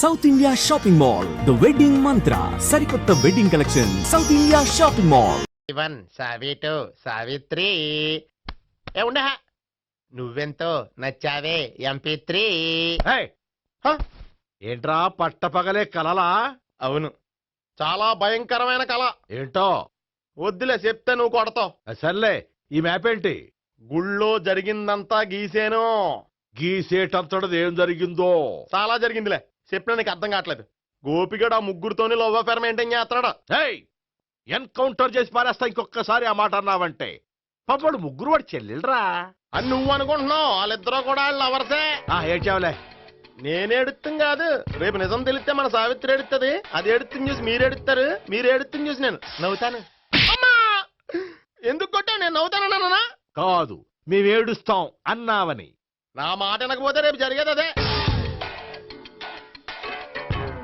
South India shopping mall the wedding మంత్ర సరికొత్త wedding collection south India shopping mall one సావి two Savitri. ఏ ఉండ నువ్వెంతో నచ్చావే ఎంపీ త్రీ! ఏంట్రా పట్టపగలే కలలా? అవును. చాలా భయంకరమైన కళ ఏంటో? వద్దులే చెప్తే నువ్వు కొడతావు. సర్లే ఈ మ్యాప్ ఏంటి? గుళ్ళో జరిగిందంతా గీసేను. గీసేటంతటది ఏం జరిగిందో? చాలా జరిగిందిలే. చెప్పినా నీకు అర్థం కావట్లేదు. గోపిగడు ఆ ముగ్గురుతోని లవ్ అఫేర్ మెయింటైన్ చేస్తున్నాడు ఏయ్ ఎన్కౌంటర్ చేసి పారేస్తా ఇంకొకసారి ఆ మాట అన్నావంటే. పాపడు ముగ్గురు వాడు చెల్లెలరా. అని నువ్వు అనుకుంటున్నావు వాళ్ళిద్దరూ కూడా వాళ్ళు లవర్సే ఆ ఏడ్చావులే. నేను ఎడుతుంది కాదు రేపు నిజం తెలిస్తే మన సావిత్రి ఎడుతుంది. అది ఎడుతుంది చూసి మీరు ఎడుతారు మీరు ఎడుతుంది చూసి నేను. నవ్వుతాను. అమ్మా! ఎందుకు కొట్టావు? నేను నవ్వుతానన్నా కాదు మేము ఏడుస్తాం అన్నావని. నా మాట వినకపోతే రేపు జరిగేది అదే.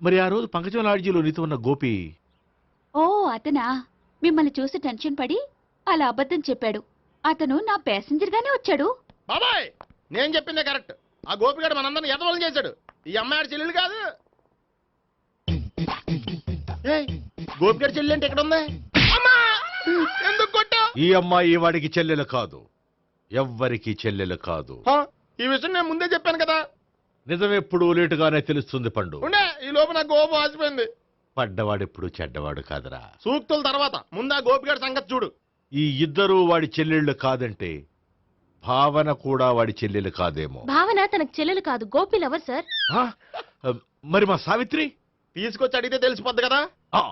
మరి ఆ రోజు పంకజం లాడ్జీలో నీతో ఉన్న గోపి? ఓ అతనా? మిమ్మల్ని చూసి టెన్షన్ పడి అలా అబద్ధం చెప్పాడు. అతను నా ప్యాసింజర్ గానే వచ్చాడు. బాబాయ్ నేను చెప్పిందే కరెక్ట్. ఆ గోపిగాడు మనందరిని ఎదవలం చేశాడు. ఈ అమ్మాయి చెల్లెలు కాదు. ఏయ్, గోపిగాడి చెల్లి అంటే ఎక్కడ ఉంది అమ్మా! ఎందుకు కొట్టా ఈ అమ్మాయి వాడికి చెల్లెలు కాదు. ఎవ్వరికి చెల్లెలు కాదు. ఈ విషయం నేను ముందే చెప్పాను కదా. నిజమెప్పుడు లేటుగానే తెలుస్తుంది పండు. ఉండే ఈ లోపు నాకు గోపం ఆసిపోయింది పడ్డవాడెప్పుడు చెడ్డవాడు కాదురా. సూక్తుల తర్వాత ముందు ఆ గోపిగాడి సంగతి చూడు. ఈ ఇద్దరూ వాడి చెల్లెళ్ళు కాదంటే భావన కూడా వాడి చెల్లెలు కాదేమో. భావన తనకు చెల్లెలు కాదు గోపి లవర్ సార్. ఆ? మరి మా సావిత్రి? తీసుకొచ్చి అడిగితే తెలిసిపోద్ది కదా? ఆ.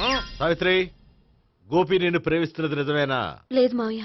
ఆ, సావిత్రి గోపి నిన్ను ప్రేమిస్తున్నది నిజమేనా? లేదు మావయ్య.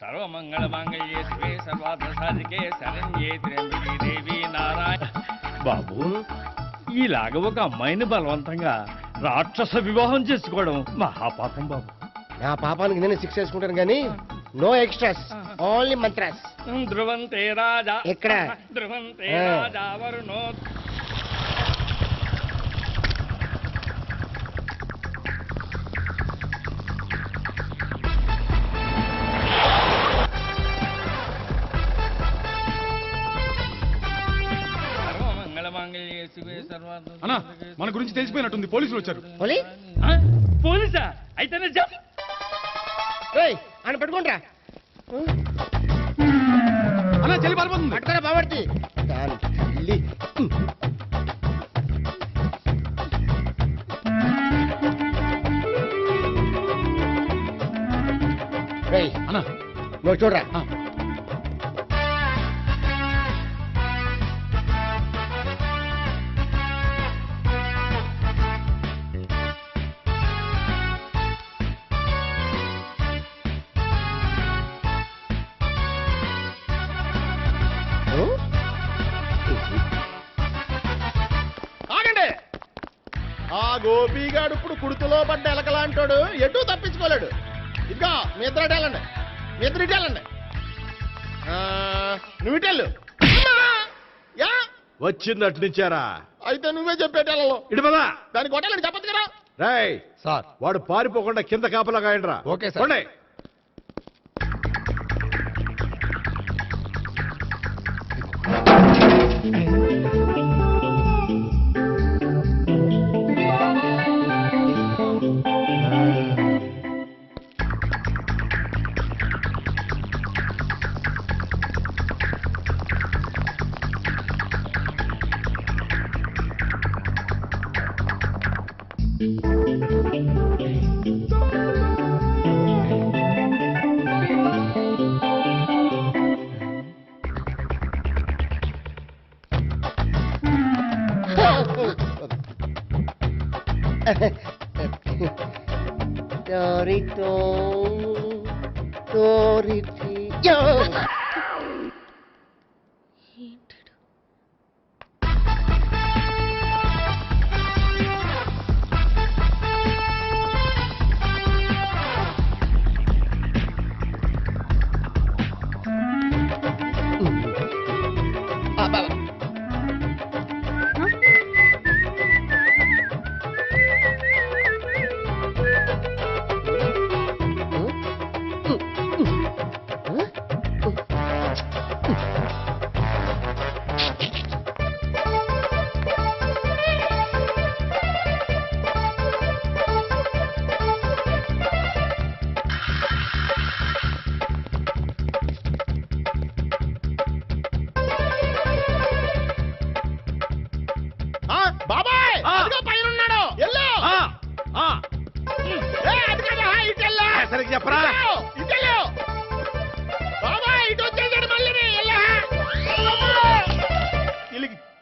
సర్వమంగళమాంగళ్యే శివే సర్వార్థ సాధికే శరణ్యే త్ర్యంబకే దేవి నారాయణ. బాబు ఇలాగ ఒక అమ్మాయిని బలవంతంగా రాక్షస వివాహం చేసుకోవడం మహాపాపం బాబు. నా పాపానికి నేను శిక్ష వేసుకుంటాను కానీ నో ఎక్స్ట్రాస్ ఓన్లీ మంత్రాస్. ధ్రువంతే రాజా. ఎక్కడ? ధ్రువంతే. రాజా వరుణో. గురించి తెలిసిపోయినట్టుంది. పోలీసులు వచ్చారు. పోలీస్? పోలీసా అయితే జప్ ఆయన పెట్టుకుంటా అలా చెల్లి పారిపోతుంది. పట్టుకోరా తల్లి రేయ్, అన్నా. నువ్వు చూడరా. ఆగండి ఎలకలాంటాడు ఎటు తప్పించుకోలేడు. ఇదిగో మీ ఇద్దరు వెళ్ళండి. మీ ఇద్దరు వెళ్ళండి. ఆ, నువ్వు ఇటు వెళ్ళు. అమ్మా! యా! వచ్చిందటు నుంచారా? అయితే నువ్వే చెప్పేటి వెళ్ళలో. ఇటు పదా. దాన్ని కొట్టాలని చెప్పదు కదా. రేయ్ సార్. వాడు పారిపోకుండా కింద కాపలా కాయండిరా. Okay sir. పోండి.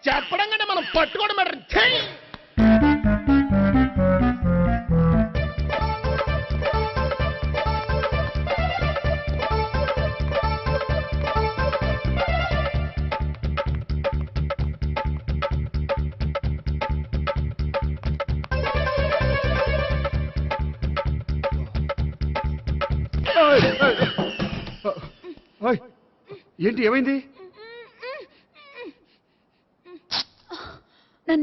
చెప్పడం కంటే మనం పట్టుకోవడం బెటర్. ఏంటి ఏమైంది నన్ను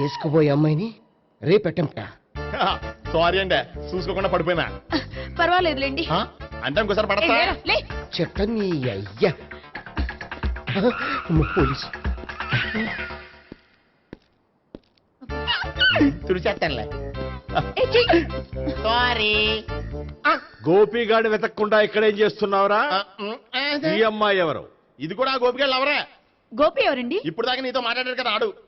చేసుకుపోయే అమ్మాయిని రేపెట్టంట సారీ అండి చూసుకోకుండా పడిపోయినా. పర్వాలేదులేండి. ఆ? అంటే ఇంకోసారి ఏ, పడతా. లేరా, లే. చెట్ట నీ అయ్యా. అమ్మ, పోలీసు. తుడిచేస్తానులే. ఏ, చెయ్. సారీ. వెతకకుండా ఇక్కడేం చేస్తున్నావురా? ఈ అమ్మాయి ఎవరు? ఇది కూడా గోపికెళ్ళి ఎవరే? గోపి ఎవరండి? ఇప్పుడు దాకా నీతో మాట్లాడారు కదా ఆడు.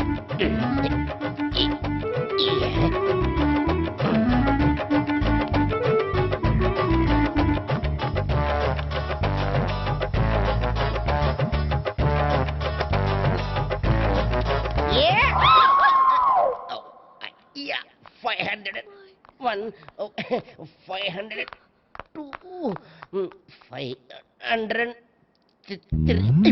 Five hundred one five hundred two five hundred three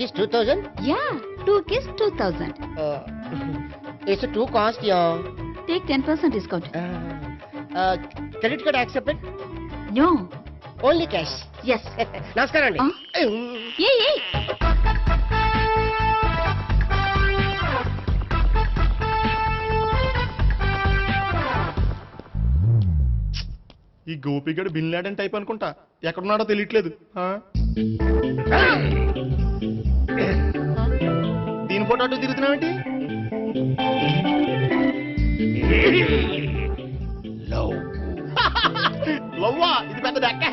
one kiss two thousand yeah two kiss two thousand it's too cost yeah take ten percent discount credit card accepted no only cash yes నమస్కారం అండి ఏ ఏ ఈ గోపిగడు bin Laden type అనుకుంటా. ఎక్కడున్నాడో తెలియట్లేదు. ఆ? దీని photo అటు తిరుగుతున్నావేంటి love. లవ్వా? ఇది పెద్ద దెక్క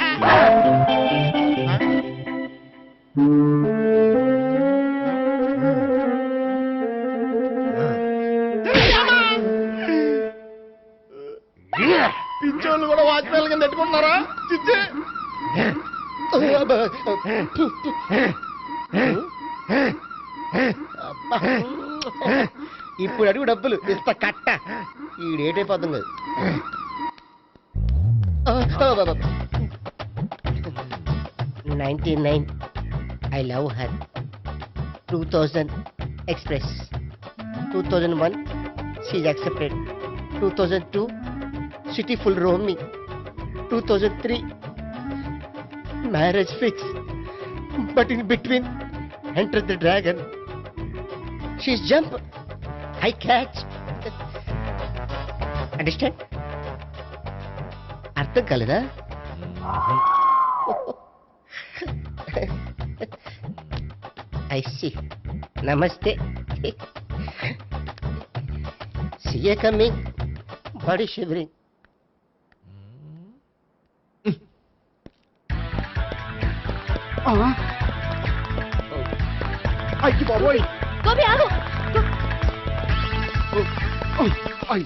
పిచ్చోళ్ళు కూడా వాచ్మెన్ కింద పెట్టుకుంటున్నారా? చిచ్చే. ఇప్పుడు అడుగు డబ్బులు. ఇస్తా కట్ట. ఈ డేట్ అయిపోతుంది కదా ninety nine I love her. Two thousand express. Two thousand one she's accepted. Two thousand two city full roaming two thousand three marriage fix. But in between enter the dragon she's jump I catch understand అర్థం కాలేదా? I see నమస్తే CA coming body shivering ఆ. అయ్యి బాబోయ్ గోపి ఆగు అయ్